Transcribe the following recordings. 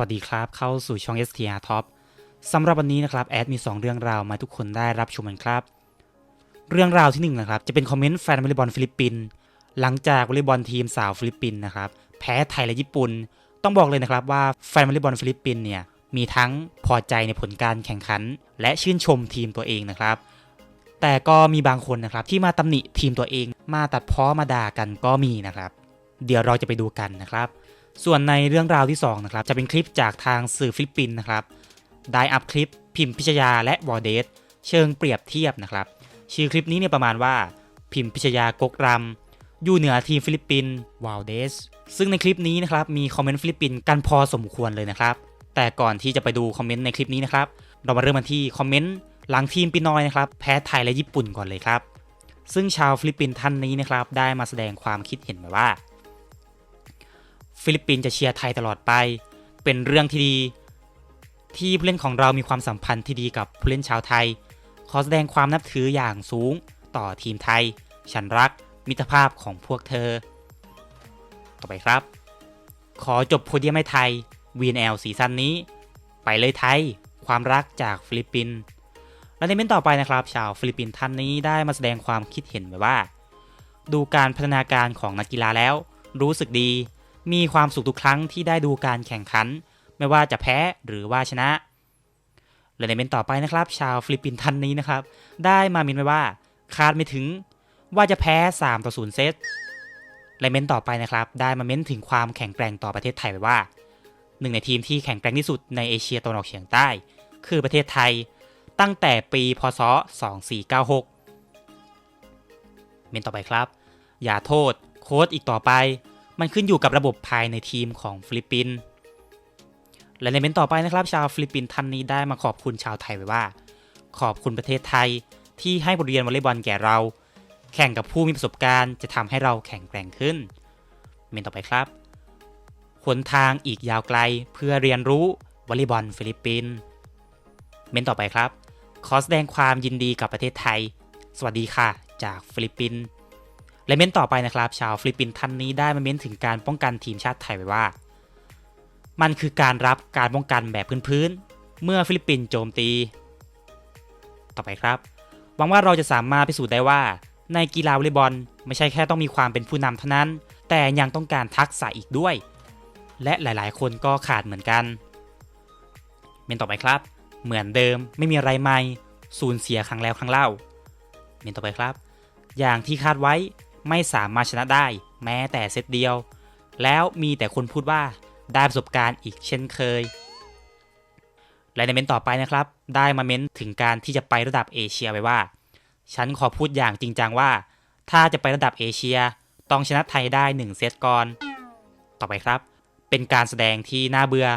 วัสดีครับ เข้าสู่ช่อง STR Top สำหรับวันนี้นะครับแอดมี 2 เรื่องราวมาทุกคนได้รับชมกันครับ เรื่องราวที่1นนะครับจะเป็นคอมเมนต์แฟนวอลเลย์บอลฟิลิปปินส์หลังจากวอลเลย์บอลทีมสาวฟิลิปปินส์นะครับแพ้ไทยและญี่ปุ่น ต้องบอกเลยนะครับว่าแฟนวอลเลย์บอลฟิลิปปินส์เนี่ยมีทั้งพอใจในผลการแข่งขัน และชื่นชมทีมตัวเองนะครับ แต่ก็มีบางคนนะครับที่มาตำหนิทีมตัวเอง มาตัดพ้อมาด่ากันก็มีนะครับ เดี๋ยวเราจะไปดูกันนะครับ ส่วนในเรื่องราวที่2นะครับจะเป็นคลิปจากทางสื่อฟิลิปปินส์นะครับได้อัพคลิปพิมพ์พิชยาและวอเดสเชิงเปรียบเทียบนะครับ ชื่อคลิปนี้เนี่ยประมาณว่าพิมพ์พิชยากกรำอยู่เหนือทีมฟิลิปปินส์วอลเดสซึ่งในคลิปนี้นะครับมีคอมเมนต์ฟิลิปปินส์กันพอสมควรเลยนะครับ แต่ก่อนที่จะไปดูคอมเมนต์ในคลิปนี้นะครับ เรามาเริ่มกันที่คอมเมนต์หลังทีมปินอยนะครับแพ้ไทยและญี่ปุ่นก่อนเลยครับ ซึ่งชาวฟิลิปปินส์ท่านนี้นะครับได้มาแสดงความคิดเห็นไว้ว่า ฟิลิปปินส์จะเชียร์ไทยตลอดไป เป็นเรื่องที่ดี ที่ผู้เล่นของเรามีความสัมพันธ์ที่ดีกับผู้เล่นชาวไทย ขอแสดงความนับถืออย่างสูงต่อทีมไทย ฉันรักมิตรภาพของพวกเธอ ต่อไปครับ ขอจบโพเดียมให้ไทย VNL ซีซั่นนี้ ไปเลยไทย ความรักจากฟิลิปปินส์และในเมนต์ต่อไปนะครับ ชาวฟิลิปปินส์ท่านนี้ได้มาแสดงความคิดเห็นไว้ว่า ดูการพัฒนาการของนักกีฬาแล้ว รู้สึกดี มีความสุขทุกครั้งที่ได้ดูการแข่งขัน ไม่ว่าจะแพ้หรือว่าชนะ และในเมนต์ต่อไปนะครับ ชาวฟิลิปปินส์ท่านนี้นะครับ ได้มามินไว้ว่าคาดไม่ถึงว่าจะแพ้ 3 ต่อ 0 เซตและเมนต์ต่อไปนะครับ ได้มาเม้นถึงความแข็งแกร่งต่อประเทศไทยไว้ว่า หนึ่งในทีมที่แข็งแกร่งที่สุดในเอเชียตะวันออกเฉียงใต้ คือประเทศไทยตั้งแต่ปีพศ 2496 เมนต์ต่อไปครับ อย่าโทษโค้ชอีกต่อไป มันขึ้นอยู่กับระบบภายในทีมของฟิลิปปินส์และในเมนต์ต่อไปนะครับ ชาวฟิลิปปินส์ท่านนี้ได้มาขอบคุณชาวไทยไว้ว่า ขอบคุณประเทศไทยที่ให้บทเรียนวอลเลย์บอลแก่เรา แข่งกับผู้มีประสบการณ์จะทำให้เราแข็งแกร่งขึ้น เมนต์ต่อไปครับหนทางอีกยาวไกลเพื่อเรียนรู้วอลเลย์บอลฟิลิปปินส์เมนต์ต่อไปครับ ขอแสดงความยินดีกับประเทศไทย สวัสดีค่ะ จากฟิลิปปินส์ และเม้นต่อไปนะครับ ชาวฟิลิปปินส์ท่านนี้ได้มาเม้นถึงการป้องกันทีมชาติไทยไว้ว่า มันคือการรับการป้องกันแบบพื้นๆเมื่อฟิลิปปินส์โจมตี ต่อไปครับ หวังว่าเราจะสามารถพิสูจน์ได้ว่า ในกีฬาวอลเลย์บอลไม่ใช่แค่ต้องมีความเป็นผู้นำเท่านั้น แต่ยังต้องการทักษะอีกด้วย และหลายๆ คนก็ขาดเหมือนกันเมนต่อไปครับ เหมือนเดิมไม่มีอะไรใหม่สูญเสียครั้งแล้วครั้งเล่าเมนต่อไปครับ อย่างที่คาดไว้ ไม่สามารถชนะได้แม้แต่เซตเดียว แล้วมีแต่คนพูดว่าได้ประสบการณ์อีกเช่นเคย และในเมนต่อไปนะครับ ได้มาเม้นถึงการที่จะไประดับเอเชียไว้ว่า ฉันขอพูดอย่างจริงจังว่า ถ้าจะไประดับเอเชียต้องชนะไทยได้ 1 เซตก่อน ต่อไปครับ เป็นการแสดงที่น่าเบื่อ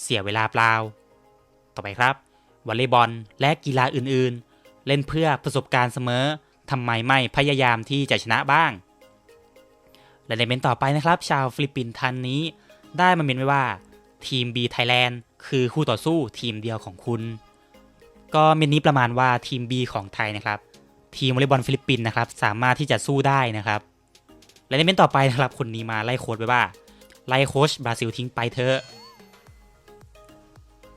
เสียเวลาเปล่า ต่อไปครับวอลเลย์บอลและกีฬาอื่นๆ เล่นเพื่อประสบการณ์เสมอ ทำไมไม่พยายามที่จะชนะบ้าง และในเมนต่อไปนะครับ ชาวฟิลิปปินส์ท่านนี้ ได้มาเมนไว้ว่าทีม B Thailand คือคู่ต่อสู้ทีมเดียวของคุณ ก็เมนนี้ประมาณว่าทีม B ของไทยนะครับ ทีมวอลเลย์บอลฟิลิปปินส์นะครับสามารถที่จะสู้ได้นะครับ และในเมนต่อไปนะครับคนนี้มาไล่โค้ดไว้ว่า ไล่โค้ชบราซิลทิ้งไปเถอะ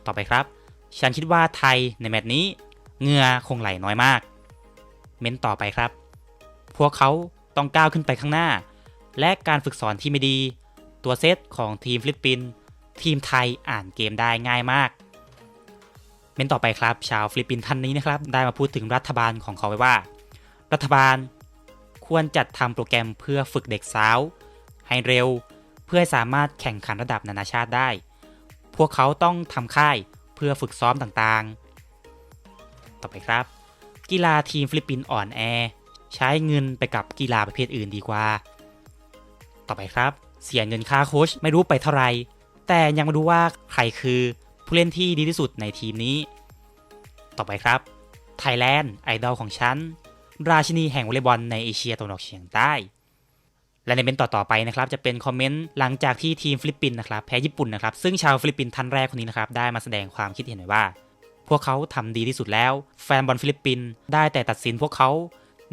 ต่อไปครับ ฉันคิดว่าไทยในแมตช์นี้เหงื่อคงไหลน้อยมาก เม้นต่อไปครับ พวกเขาต้องก้าวขึ้นไปข้างหน้า และการฝึกสอนที่ไม่ดี ตัวเซตของทีมฟิลิปปินส์ทีมไทยอ่านเกมได้ง่ายมาก เม้นต่อไปครับ ชาวฟิลิปปินส์ท่านนี้นะครับ ได้มาพูดถึงรัฐบาลของเขาไว้ว่า รัฐบาลควรจัดทำโปรแกรมเพื่อฝึกเด็กสาว ให้เร็วเพื่อสามารถแข่งขันระดับนานาชาติได้ พวกเขาต้องทำค่ายเพื่อฝึกซ้อมต่างๆ ต่อไปครับ กีฬาทีมฟิลิปปินส์อ่อนแอ ใช้เงินไปกับกีฬาประเภทอื่นดีกว่า ต่อไปครับ เสียเงินค่าโค้ชไม่รู้ไปเท่าไหร่แต่ยังไม่รู้ว่าใครคือผู้เล่นที่ดีที่สุดในทีมนี้ ต่อไปครับไทยแลนด์ไอดอลของฉัน ราชินีแห่งวอลเลย์บอลในเอเชียตะวันออกเฉียงใต้ และในเมนต์ต่อๆไปนะครับ จะเป็นคอมเมนต์หลังจากที่ทีมฟิลิปปินส์นะครับแพ้ญี่ปุ่นนะครับ ซึ่งชาวฟิลิปปินส์ท่านแรกคนนี้นะครับได้มาแสดงความคิดเห็นไว้ว่า พวกเขาทำดีที่สุดแล้ว แฟนบอลฟิลิปปินส์ได้แต่ตัดสินพวกเขา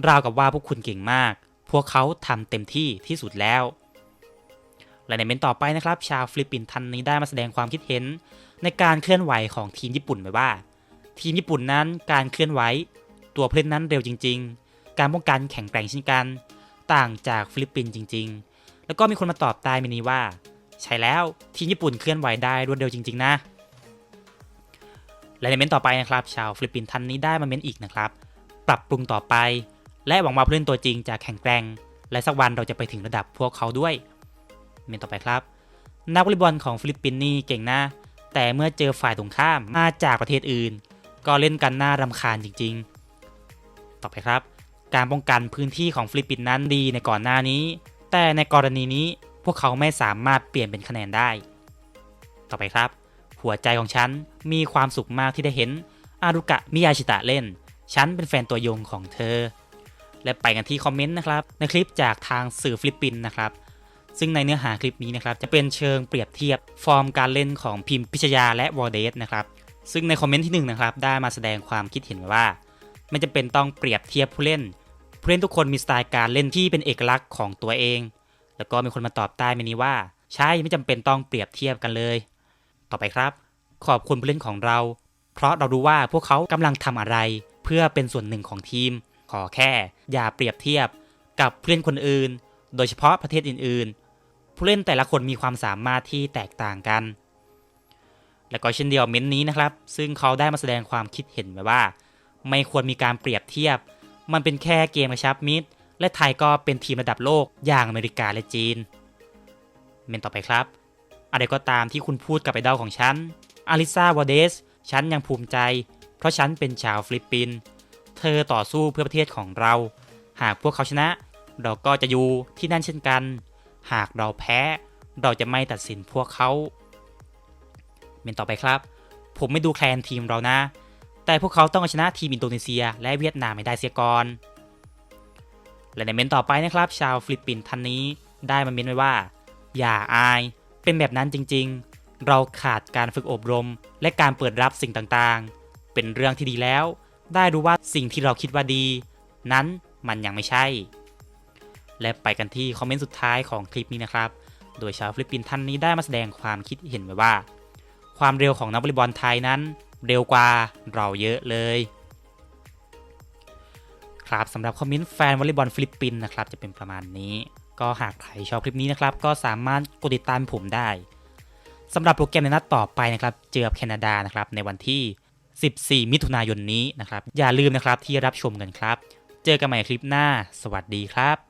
ราวกับว่าพวกคุณเก่งมาก พวกเขาทำเต็มที่ที่สุดแล้ว และในเมนต์ต่อไปนะครับ ชาวฟิลิปปินส์ท่านนี้ได้มาแสดงความคิดเห็น ในการเคลื่อนไหวของทีมญี่ปุ่นไว้ว่า ทีมญี่ปุ่นนั้นการเคลื่อนไหว ตัวผู้เล่นนั้นเร็วจริง ๆ การป้องกันแข็งแกร่งเช่นกัน ต่างจากฟิลิปปินส์จริง ๆ แล้วก็มีคนมาตอบใต้เมนี้ว่า ใช่แล้วทีมญี่ปุ่นเคลื่อนไหวได้รวดเร็วจริง ๆ นะ และในเมนต์ต่อไปนะครับ ชาวฟิลิปปินส์ท่านนี้ได้มาเมนต์อีกนะครับ ปรับปรุงต่อไป และหวังว่าผู้เล่นตัวจริงจะแข็งแกร่ง และสักวันเราจะไปถึงระดับพวกเขาด้วย เมนต์ต่อไปครับ นักวอลเลย์บอลของฟิลิปปินส์นี่เก่งนะ แต่เมื่อเจอฝ่ายตรงข้ามมาจากประเทศอื่น ก็เล่นกันน่ารำคาญจริง ๆ ต่อไปครับ การป้องกันพื้นที่ของฟิลิปปินส์นั้นดีในก่อนหน้านี้ แต่ในกรณีนี้พวกเขาไม่สามารถเปลี่ยนเป็นคะแนนได้ ต่อไปครับ หัวใจของฉันมีความสุขมากที่ได้เห็นอารุกะมิยาชิตะเล่น ฉันเป็นแฟนตัวยงของเธอ และไปกันที่คอมเมนต์นะครับ ในคลิปจากทางสื่อฟิลิปปินส์นะครับ ซึ่งในเนื้อหาคลิปนี้นะครับ จะเป็นเชิงเปรียบเทียบฟอร์มการเล่นของพิมพ์พิชยาและวอร์เดสนะครับ ซึ่งในคอมเมนต์ที่1นงนะครับ ได้มาแสดงความคิดเห็นว่า ไม่จำเป็นต้องเปรียบเทียบผู้เล่น ผู้เล่นทุกคนมีสไตล์การเล่นที่เป็นเอกลักษณ์ของตัวเอง แล้วก็มีคนมาตอบใต้เมนี้ว่า ใช่ไม่จำเป็นต้องเปรียบเทียบกันเลย ต่อไปครับ ขอบคุณผู้เล่นของเรา เพราะเรารู้ว่าพวกเขากำลังทำอะไร เพื่อเป็นส่วนหนึ่งของทีม ขอแค่ อย่าเปรียบเทียบกับผู้เล่นคนอื่น โดยเฉพาะประเทศอื่นๆ ผู้เล่นแต่ละคนมีความสามารถที่แตกต่างกัน และก็เช่นเดียวเม้นนี้นะครับ ซึ่งเขาได้มาแสดงความคิดเห็นไว้ว่า ไม่ควรมีการเปรียบเทียบ มันเป็นแค่เกมกระชับมิตร และไทยก็เป็นทีมระดับโลกอย่างอเมริกาและจีน เมนต่อไปครับ อะไรก็ตามที่คุณพูดกับไอดอลของฉันอาริซาวาเดส ฉันยังภูมิใจ เพราะฉันเป็นชาวฟิลิปปินส์ เธอต่อสู้เพื่อประเทศของเรา หากพวกเขาชนะ เราก็จะอยู่ที่นั่นเช่นกัน หากเราแพ้ เราจะไม่ตัดสินพวกเขา เมนต่อไปครับ ผมไม่ดูแคลนทีมเรานะ แต่พวกเขาต้องชนะทีมอินโดนีเซีย และเวียดนามไม่ได้เสียก่อน และในเมนต่อไปนะครับ ชาวฟิลิปปินส์ท่านนี้ได้มาเมนไว้ว่า อย่าอาย เป็นแบบนั้นจริงๆ เราขาดการฝึกอบรม และการเปิดรับสิ่งต่างๆ เป็นเรื่องที่ดีแล้ว ได้รู้ว่าสิ่งที่เราคิดว่าดี นั้นมันยังไม่ใช่ และไปกันที่คอมเมนต์สุดท้ายของคลิปนี้นะครับ โดยชาวฟิลิปปินส์ท่านนี้ได้มาแสดงความคิดเห็นไว้ว่า ความเร็วของนักวอลเลย์บอลไทยนั้น เร็วกว่าเราเยอะเลยครับสำหรับคอมเมนต์แฟนวอลเลย์บอลฟิลิปปินส์นะครับจะเป็นประมาณนี้ ก็หากใครชอบคลิปนี้นะครับ ก็สามารถกดติดตามผมได้สำหรับโปรแกรมในนัดต่อไปนะครับ เจอแคนาดานะครับในวันที่ 14 มิถุนายนนี้นะครับ อย่าลืมนะครับที่รับชมกันครับ เจอกันใหม่คลิปหน้า สวัสดีครับ